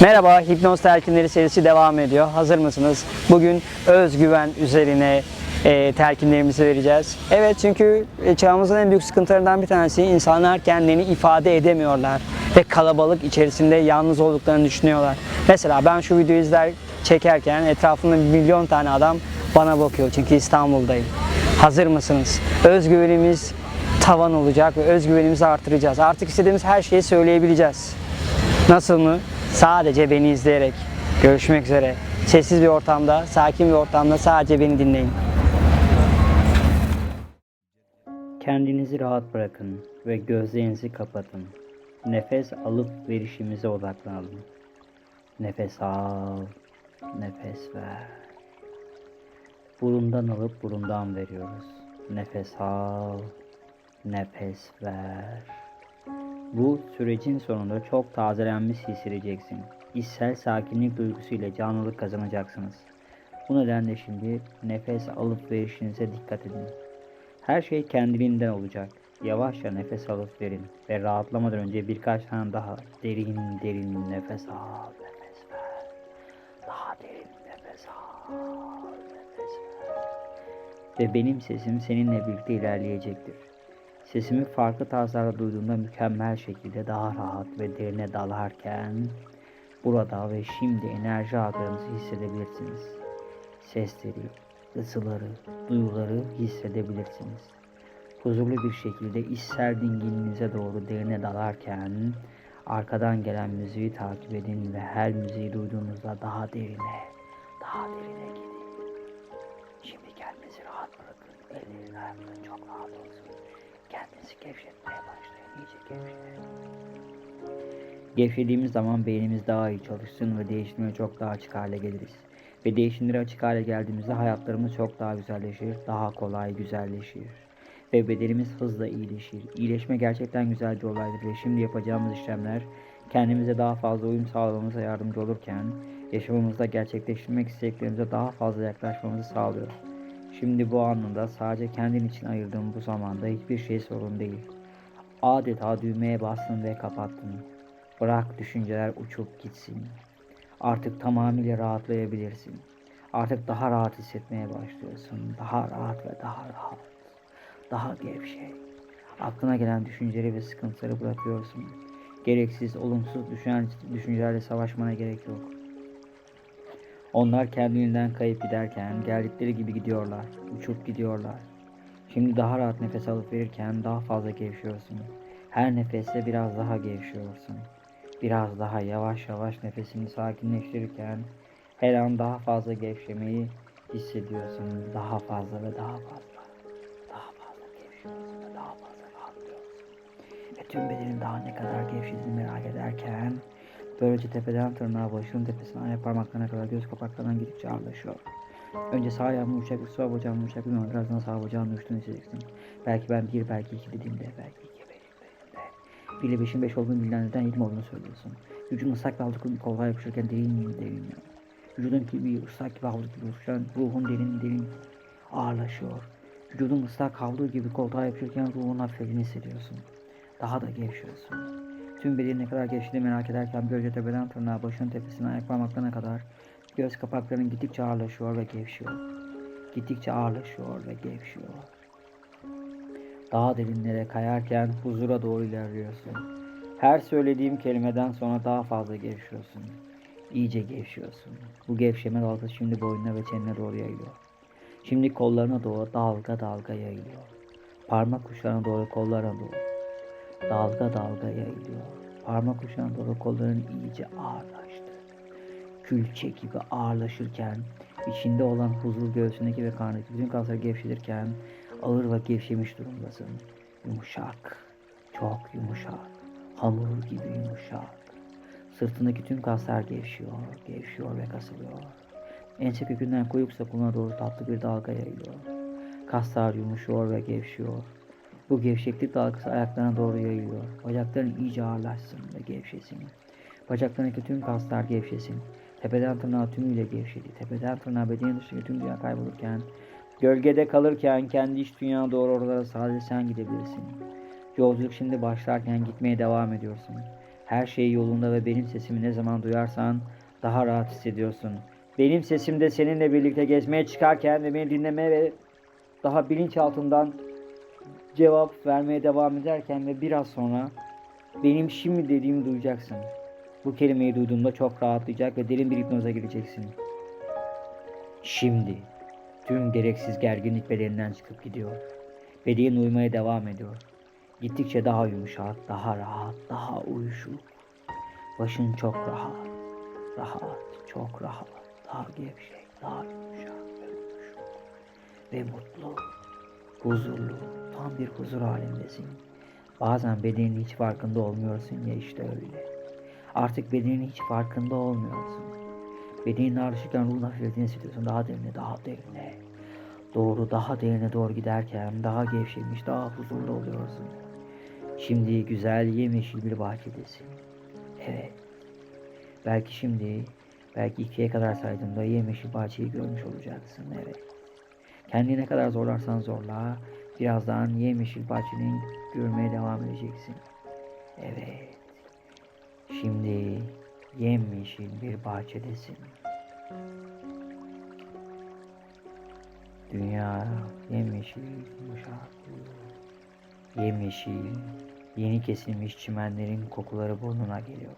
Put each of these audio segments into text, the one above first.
Merhaba, Hipnoz Telkinleri serisi devam ediyor. Hazır mısınız? Bugün özgüven üzerine e, telkinlerimizi vereceğiz. Evet çünkü e, çağımızın en büyük sıkıntılarından bir tanesi insanlar kendilerini ifade edemiyorlar ve kalabalık içerisinde yalnız olduklarını düşünüyorlar. Mesela ben şu videoyu izler çekerken etrafımda milyon tane adam bana bakıyor çünkü İstanbul'dayım. Hazır mısınız? Özgüvenimiz tavan olacak ve özgüvenimizi artıracağız. Artık istediğimiz her şeyi söyleyebileceğiz. Nasıl mı? Sadece beni izleyerek. Görüşmek üzere. Sessiz bir ortamda, sakin bir ortamda sadece beni dinleyin. Kendinizi rahat bırakın ve gözlerinizi kapatın. Nefes alıp verişimize odaklanalım. Nefes al, nefes ver. Burundan alıp burundan veriyoruz. Nefes al, nefes ver. Bu sürecin sonunda çok tazelenmiş hissedeceksin. İçsel sakinlik duygusuyla canlılık kazanacaksınız. Bu nedenle şimdi nefes alıp verişinize dikkat edin. Her şey kendiliğinden olacak. Yavaşça nefes alıp verin ve rahatlamadan önce birkaç tane daha derin derin nefes al, nefes ver. Daha derin nefes al, nefes ver. Ve benim sesim seninle birlikte ilerleyecektir. Sesimi farklı tarzlarda duyduğunda mükemmel şekilde daha rahat ve derine dalarken burada ve şimdi enerji ağlarınızı hissedebilirsiniz. Sesleri, ısıları, duyguları hissedebilirsiniz. Huzurlu bir şekilde içsel dinginliğinize doğru derine dalarken arkadan gelen müziği takip edin ve her müziği duyduğunuzda daha derine, daha derine gidin. Şimdi kendinizi rahat bırakın. Elleriniz ayaklarınız çok rahat olsun. Kendinizi gevşetmeye başlayın. İyice gevşetin. Gevşediğimiz zaman beynimiz daha iyi çalışsın ve değiştirmeye çok daha açık hale geliriz. Ve değişimlere açık hale geldiğimizde hayatlarımız çok daha güzelleşir, daha kolay güzelleşir. Ve bedenimiz hızla iyileşir. İyileşme gerçekten güzel bir olaydır ve şimdi yapacağımız işlemler kendimize daha fazla uyum sağlamamıza yardımcı olurken yaşamımızda gerçekleştirmek isteklerimize daha fazla yaklaşmamızı sağlıyor. Şimdi bu anında sadece kendin için ayırdığın bu zamanda hiçbir şey sorun değil. Adeta düğmeye bastın ve kapattın. Bırak düşünceler uçup gitsin. Artık tamamıyla rahatlayabilirsin. Artık daha rahat hissetmeye başlıyorsun. Daha rahat ve daha rahat. Daha gevşek. Aklına gelen düşünceleri ve sıkıntıları bırakıyorsun. Gereksiz, olumsuz düşüncelerle savaşmana gerek yok. Onlar kendiliğinden kayıp giderken geldikleri gibi gidiyorlar, uçup gidiyorlar. Şimdi daha rahat nefes alıp verirken daha fazla gevşiyorsun. Her nefeste biraz daha gevşiyorsun. Biraz daha yavaş yavaş nefesini sakinleştirirken her an daha fazla gevşemeyi hissediyorsun. Daha fazla ve daha fazla. Daha fazla gevşiyorsun ve daha fazla rahatlıyorsun. Ve tüm bedenin daha ne kadar gevşediğini merak ederken böylece tepeden tırnağa başının tepesine ayak parmaklarına kadar göz kapaklarından gidikçe ağırlaşıyor. Önce sağ ayağımın uçak, sol bacağımın uçak bilmiyorum. Birazdan sağ bacağımın uçtuğunu hissedeceksin. Belki ben bir, belki iki dediğimde, belki iki. Bir ile beşin beş olduğunu bilinen neden yedi olduğunu söylüyorsun. Vücudun ıslak ve havlu kolay yapışırken derin mi derin mi? Vücudun gibi ıslak gibi havlu gibi yapışırken ruhun derin derin ağırlaşıyor. Vücudun ıslak havlu gibi koltuğa yapışırken ruhun hafiflediğini hissediyorsun. Daha da gevşiyorsun. Tüm bedenin ne kadar gevşediğini merak ederken böylece tepeden tırnağa başının tepesine ayak parmaklarına kadar göz kapakların gittikçe ağırlaşıyor ve gevşiyor. Gittikçe ağırlaşıyor ve gevşiyor. Daha derinlere kayarken huzura doğru ilerliyorsun. Her söylediğim kelimeden sonra daha fazla gevşiyorsun. İyice gevşiyorsun. Bu gevşeme dalgası şimdi boynuna ve çenene doğru yayılıyor. Şimdi kollarına doğru dalga dalga yayılıyor. Parmak uçlarına doğru kollarına doğru. Dalga dalga yayılıyor. Parmak uçlarına doğru kolların iyice ağırlaştı. Külçe gibi ağırlaşırken içinde olan huzur göğsündeki ve karnındaki bütün kaslar gevşelirken ağır ve gevşemiş durumdasın. Yumuşak, çok yumuşak, hamur gibi yumuşak. Sırtındaki tüm kaslar gevşiyor, gevşiyor ve kasılıyor. Ense kökünden koyup sapına doğru tatlı bir dalga yayılıyor. Kaslar yumuşuyor ve gevşiyor. Bu gevşeklik dalgası ayaklarına doğru yayılıyor. Bacakların iyice ağırlaşsın ve gevşesin. Bacaklarındaki tüm kaslar gevşesin. Tepeden tırnağa tümüyle gevşedi. Tepeden tırnağa bedenin dışındaki tüm dünya kaybolurken, gölgede kalırken kendi iç dünyana doğru oralara sadece sen gidebilirsin. Yolculuk şimdi başlarken gitmeye devam ediyorsun. Her şey yolunda ve benim sesimi ne zaman duyarsan daha rahat hissediyorsun. Benim sesim de seninle birlikte gezmeye çıkarken ve beni dinlemeye ve daha bilinç altından cevap vermeye devam ederken ve biraz sonra benim şimdi dediğimi duyacaksın. Bu kelimeyi duyduğunda çok rahatlayacak ve derin bir hipnoza gireceksin. Şimdi tüm gereksiz gerginlik bedeninden çıkıp gidiyor. Bedenin uyumaya devam ediyor. Gittikçe daha yumuşak, daha rahat, daha uyuşuk. Başın çok rahat, rahat, çok rahat, daha gevşek, daha yumuşak ve uyuşuk. Ve mutlu, huzurlu, tam bir huzur halindesin. Bazen bedenin hiç farkında olmuyorsun ya işte öyle. Artık bedenin hiç farkında olmuyorsun. Bedenin ağrışırken ruhun hafiflediğini hissediyorsun. Daha derine, daha derine. Doğru, daha derine doğru giderken daha gevşemiş, daha huzurlu oluyorsun. Şimdi güzel yemyeşil bir bahçedesin. Evet. Belki şimdi, belki ikiye kadar saydığımda yemyeşil bahçeyi görmüş olacaksın. Evet. Kendini ne kadar zorlarsan zorla, birazdan yemyeşil bahçenin görmeye devam edeceksin. Evet. Şimdi yemyeşil bir bahçedesin. Dünya yemyeşil, yumuşak, yemyeşil, yeni kesilmiş çimenlerin kokuları burnuna geliyor.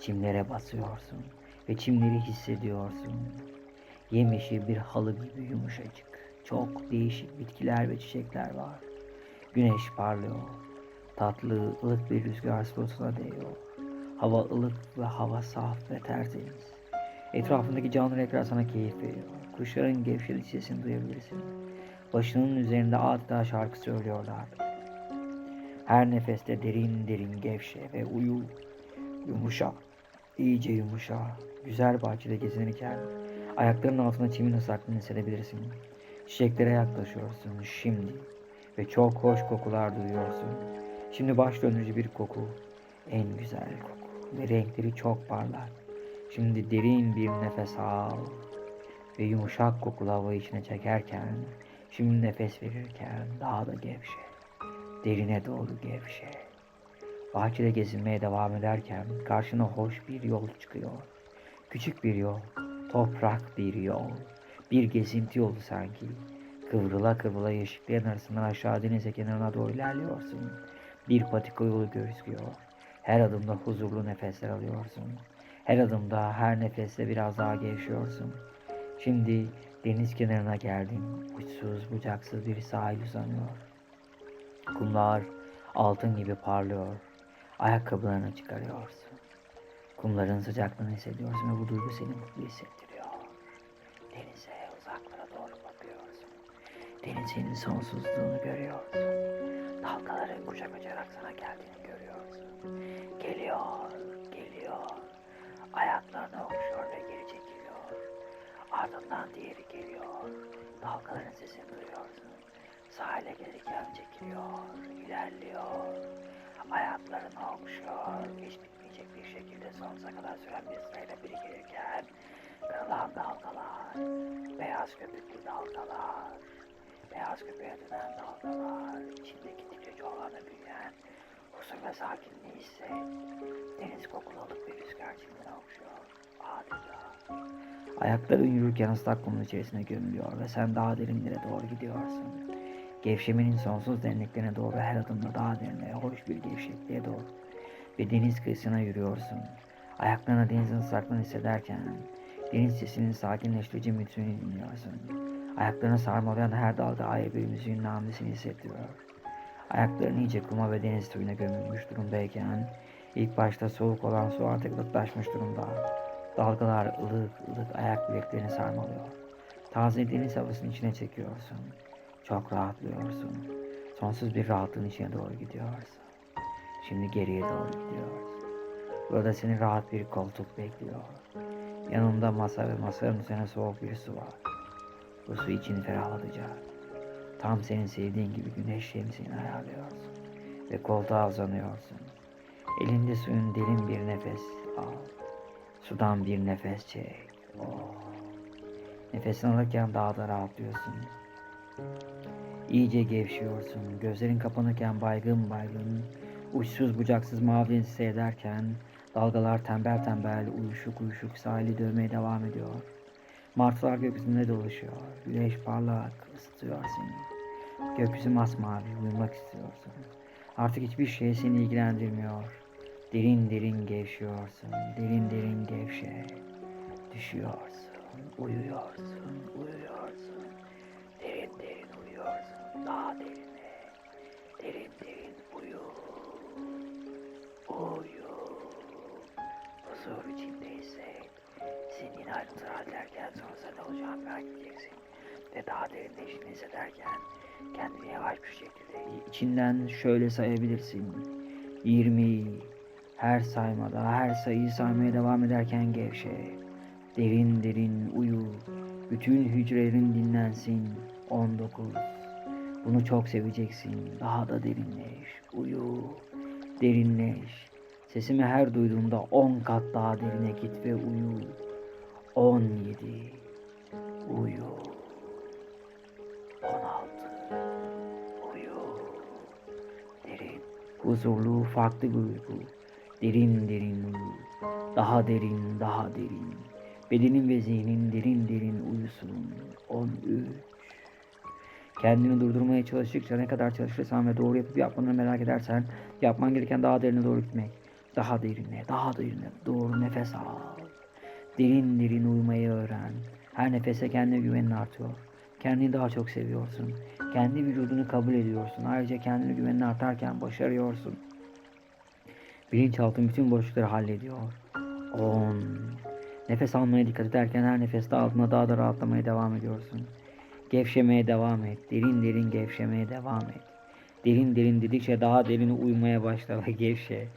Çimlere basıyorsun ve çimleri hissediyorsun. Yemyeşil bir halı gibi yumuşacık. Çok değişik bitkiler ve çiçekler var. Güneş parlıyor. Tatlı, ılık bir rüzgar suratına değiyor. Hava ılık ve hava saf ve tertemiz. Etrafındaki canlı renkler sana keyif veriyor. Kuşların gevşediği sesini duyabilirsin. Başının üzerinde adeta şarkı söylüyorlar. Her nefeste derin derin gevşe ve uyu. Yumuşa, iyice yumuşa. Güzel bahçede gezinirken ayaklarının altında çimin ıslaklığını hissedebilirsin. Çiçeklere yaklaşıyorsun şimdi ve çok hoş kokular duyuyorsun. Şimdi baş döndürücü bir koku, en güzel koku ve renkleri çok parlak. Şimdi derin bir nefes al ve yumuşak kokulu havayı içine çekerken, şimdi nefes verirken daha da gevşe, derine doğru gevşe. Bahçede gezinmeye devam ederken karşına hoş bir yol çıkıyor. Küçük bir yol, toprak bir yol, bir gezinti yolu sanki. Kıvrıla kıvrıla yeşilliklerin arasından aşağı denize kenarına doğru ilerliyorsun. Bir patika yolu gözüküyor. Her adımda huzurlu nefesler alıyorsun. Her adımda, her nefeste biraz daha gevşiyorsun. Şimdi deniz kenarına geldin. Uçsuz bucaksız bir sahil uzanıyor. Kumlar altın gibi parlıyor. Ayakkabılarını çıkarıyorsun. Kumların sıcaklığını hissediyorsun ve bu duygu seni mutlu hissettiriyor. Denizin sonsuzluğunu görüyorsun. Dalgaların kucak açarak sana geldiğini görüyorsun. Geliyor, geliyor. Ayaklarını okşuyor ve geri çekiliyor. Ardından diğeri geliyor. Dalgaların sesini duyuyorsun. Sahile gelirken çekiliyor, ilerliyor. Ayaklarını okşuyor. Hiç bitmeyecek bir şekilde sonsuza kadar süren bir sırayla biri gelirken kırılan dalgalar, beyaz köpüklü dalgalar, beyaz köpüğe dönen dalgalar, içinde gittikçe çoğalanı büyüyen huzur ve sakinliği hisset. Deniz kokulu ılık bir rüzgar çimdini okşuyor. Adeta. Ayakların yürürken ıslak kumun içerisine gömülüyor ve sen daha derinlere doğru gidiyorsun. Gevşemenin sonsuz derinliklerine doğru her adımda daha derine, hoş bir gevşekliğe doğru. Ve deniz kıyısına yürüyorsun. Ayaklarına denizin ıslaklığını hissederken deniz sesinin sakinleştirici müziğini dinliyorsun. Ayaklarını sarmalayan her dalga ayrı bir müziğin namesini hissettiriyor. Ayakların iyice kuma ve deniz suyuna gömülmüş durumdayken ilk başta soğuk olan su artık ılıklaşmış durumda. Dalgalar ılık ılık ayak bileklerini sarmalıyor. Taze deniz havasının içine çekiyorsun. Çok rahatlıyorsun. Sonsuz bir rahatlığın içine doğru gidiyorsun. Şimdi geriye doğru gidiyorsun. Burada seni rahat bir koltuk bekliyor. Yanında masa ve masanın üzerine soğuk bir su var. Bu su içini ferahlatacak. Tam senin sevdiğin gibi güneş şemsiyeni ayarlıyorsun. Ve koltuğa uzanıyorsun. Elinde suyun derin bir nefes al. Sudan bir nefes çek. Oh. Nefesini alırken daha da rahatlıyorsun. İyice gevşiyorsun. Gözlerin kapanırken baygın baygın Uçsuz bucaksız mavi seyrederken dalgalar tembel tembel uyuşuk uyuşuk sahili dövmeye devam ediyor. Martılar gökyüzünde dolaşıyor. Güneş parlak ısıtıyor seni. Gökyüzü masmavi uyumak istiyorsun. Artık hiçbir şey seni ilgilendirmiyor. Derin derin gevşiyorsun. Derin derin gevşe. Düşüyorsun. Uyuyorsun. Uyuyorsun. Derin derin uyuyorsun. Daha derine. Derin derin uyu. Uyu. Huzur içinde hisset. Senin ayrıntılar derken sonrasında ne olacağını merak edeceksin. Ve daha derinleştiğini hissederken kendini yavaş bir şekilde içinden şöyle sayabilirsin. 20 her saymada her sayıyı saymaya devam ederken gevşe. Derin derin uyu. Bütün hücrelerin dinlensin. 19 bunu çok seveceksin. Daha da derinleş. Uyu. Derinleş. Sesimi her duyduğunda 10 kat daha derine git ve uyu. 17 Uyu. 16 Uyu. Derin. Huzurlu farklı bir uyku. Derin derin uyu. Daha derin daha derin. Bedenin ve zihnin derin derin uyusun. 13 Kendini durdurmaya çalıştıkça ne kadar çalışırsan ve doğru yapıp yapmanı merak edersen yapman gereken daha derine doğru gitmek. Daha derine, daha derine doğru nefes al. Derin derin uyumayı öğren. Her nefese kendine güvenin artıyor. Kendini daha çok seviyorsun. Kendi vücudunu kabul ediyorsun. Ayrıca kendine güvenin artarken başarıyorsun. Bilinçaltın bütün boşlukları hallediyor. 10. Nefes almaya dikkat ederken her nefeste aldığında daha da rahatlamaya devam ediyorsun. Gevşemeye devam et. Derin derin gevşemeye devam et. Derin derin dedikçe daha derin uyumaya başla ve gevşe.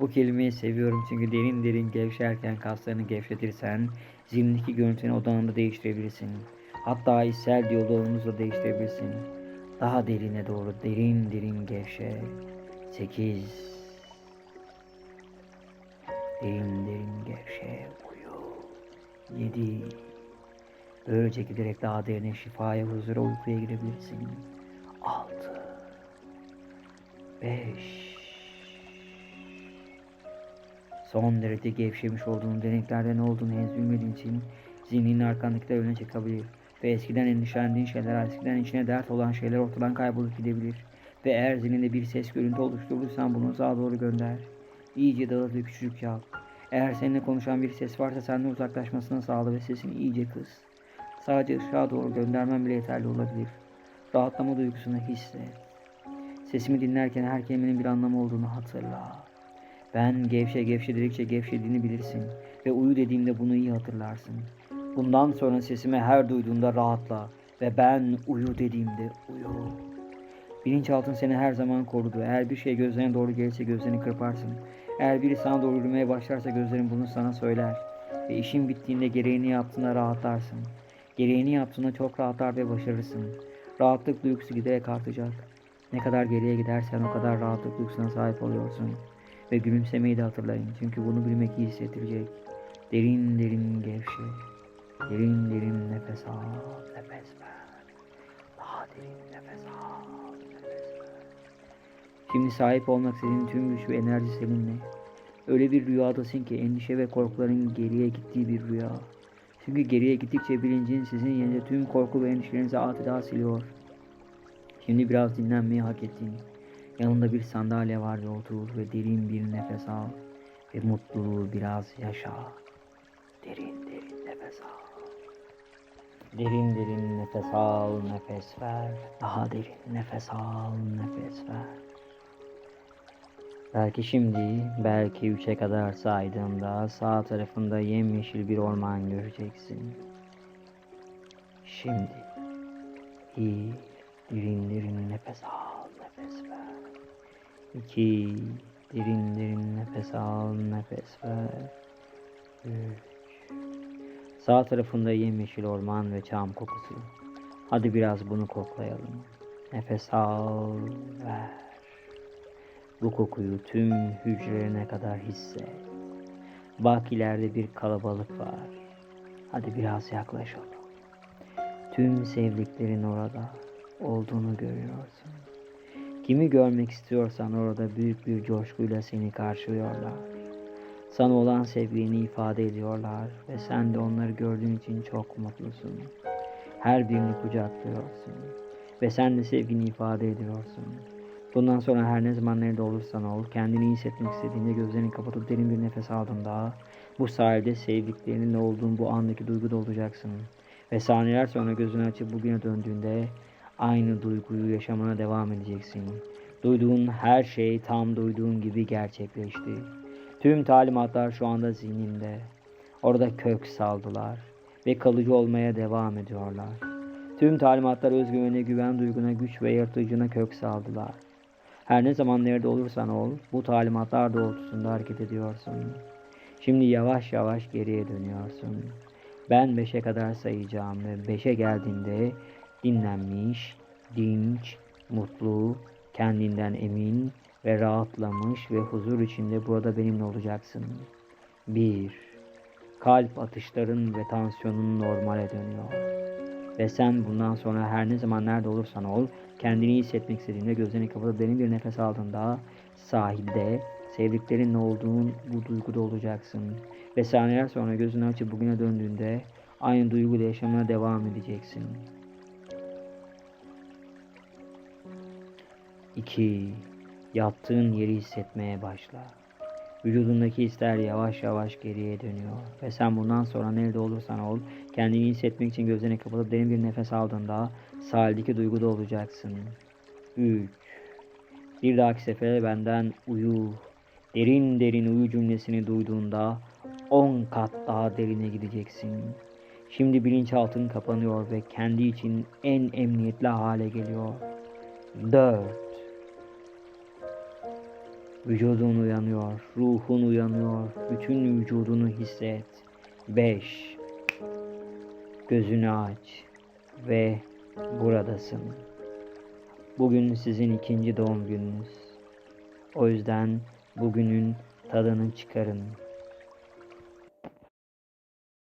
Bu kelimeyi seviyorum çünkü derin derin gevşerken kaslarını gevşetirsen zihindeki görüntünü odanında değiştirebilirsin. Hatta içsel diyaloğunuzu da değiştirebilirsin. Daha derine doğru derin derin gevşe. 8 Derin derin gevşe uyu. 7 Böylece giderek daha derine şifaya, huzura, uykuya girebilirsin. 6 5 Son derece gevşemiş olduğunu, deneklerde ne olduğunu henüz bilmediğin için zihninin arkandakiler önüne çıkabilir. Ve eskiden endişelendiğin şeyler, eskiden içine dert olan şeyler ortadan kaybolup gidebilir. Ve eğer zihninde bir ses görüntü oluşturduysan bunu sağa doğru gönder. İyice dağıt ve küçücük yap. Eğer seninle konuşan bir ses varsa senden uzaklaşmasını sağla ve sesini iyice kıs. Sadece ışığa doğru göndermen bile yeterli olabilir. Rahatlama duygusunu hisset. Sesimi dinlerken her kelimenin bir anlamı olduğunu hatırla. Ben gevşe gevşe dedikçe gevşediğini bilirsin ve uyu dediğimde bunu iyi hatırlarsın. Bundan sonra sesimi her duyduğunda rahatla ve ben uyu dediğimde uyu. Bilinçaltın seni her zaman korudu. Eğer bir şey gözlerine doğru gelirse gözlerini kırparsın. Eğer biri sana doğru yürümeye başlarsa gözlerin bunu sana söyler. Ve işin bittiğinde gereğini yaptığında rahatlarsın. Gereğini yaptığında çok rahatlar ve başarırsın. Rahatlık duygusu giderek artacak. Ne kadar geriye gidersen o kadar rahatlık duygusuna sahip oluyorsun. Ve gülümsemeyi de hatırlayın. Çünkü bunu bilmek iyi hissettirecek. Derin derin gevşe. Derin derin nefes al, nefes ver. Daha derin nefes al, nefes ver. Şimdi sahip olmak istediğin tüm güç ve enerji seninle. Öyle bir rüyadasın ki endişe ve korkuların geriye gittiği bir rüya. Çünkü geriye gittikçe bilincin sizin yerine tüm korku ve endişelerinizi adeta siliyor. Şimdi biraz dinlenmeyi hak ettin. Yanında bir sandalye var ve otur ve derin bir nefes al. Ve mutluluğu biraz yaşa. Derin derin nefes al. Derin derin nefes al, nefes ver. Daha derin nefes al, nefes ver. Belki şimdi, belki üçe kadar saydığımda sağ tarafında yemyeşil bir orman göreceksin. Şimdi, bir derin derin nefes al, 2 Derin derin nefes al, nefes ver. 3 Sağ tarafında yemyeşil orman ve çam kokusu. Hadi biraz bunu koklayalım. Nefes al, ver. Bu kokuyu tüm hücrelerine kadar hisset. Bak ileride bir kalabalık var. Hadi biraz yaklaşalım. Tüm sevdiklerin orada olduğunu görüyorsun. Kimi görmek istiyorsan orada büyük bir coşkuyla seni karşılıyorlar. Sana olan sevgini ifade ediyorlar ve sen de onları gördüğün için çok mutlusun. Her birini kucaklıyorsun ve sen de sevgini ifade ediyorsun. Bundan sonra her ne zaman nerede olursan ol, kendini iyi hissetmek istediğinde gözlerini kapatıp derin bir nefes aldığında bu sahilde sevdiklerinle olduğun bu andaki duyguda olacaksın. Ve saniyeler sonra gözünü açıp bugüne döndüğünde aynı duyguyu yaşamana devam edeceksin. Duyduğun her şey tam duyduğun gibi gerçekleşti. Tüm talimatlar şu anda zihninde. Orada kök saldılar ve kalıcı olmaya devam ediyorlar. Tüm talimatlar özgüvene, güven duyguna, güç ve yaratıcına kök saldılar. Her ne zaman nerede olursan ol, bu talimatlar doğrultusunda hareket ediyorsun. Şimdi yavaş yavaş geriye dönüyorsun. Ben beşe kadar sayacağım ve beşe geldiğinde dinlenmiş, dinç, mutlu, kendinden emin ve rahatlamış ve huzur içinde burada benimle olacaksın. Bir, kalp atışların ve tansiyonun normale dönüyor. Ve sen bundan sonra her ne zaman nerede olursan ol, kendini hissetmek istediğinde gözlerini kapatıp derin bir nefes aldığında sahilde sevdiklerinle olduğun bu duyguda olacaksın. Ve saniyeler sonra gözünü açıp bugüne döndüğünde aynı duyguyla yaşamına devam edeceksin. 2. Yattığın yeri hissetmeye başla. Vücudundaki hisler yavaş yavaş geriye dönüyor. Ve sen bundan sonra nerede olursan ol, kendini hissetmek için gözlerini kapatıp derin bir nefes aldığında sahildeki duyguda olacaksın. 3. Bir dahaki sefere benden uyu. Derin derin uyu cümlesini duyduğunda 10 kat daha derine gideceksin. Şimdi bilinçaltın kapanıyor ve kendi için en emniyetli hale geliyor. 4. Vücudun uyanıyor, ruhun uyanıyor, bütün vücudunu hisset. 5. Gözünü aç ve buradasın. Bugün sizin ikinci doğum gününüz. O yüzden bugünün tadını çıkarın.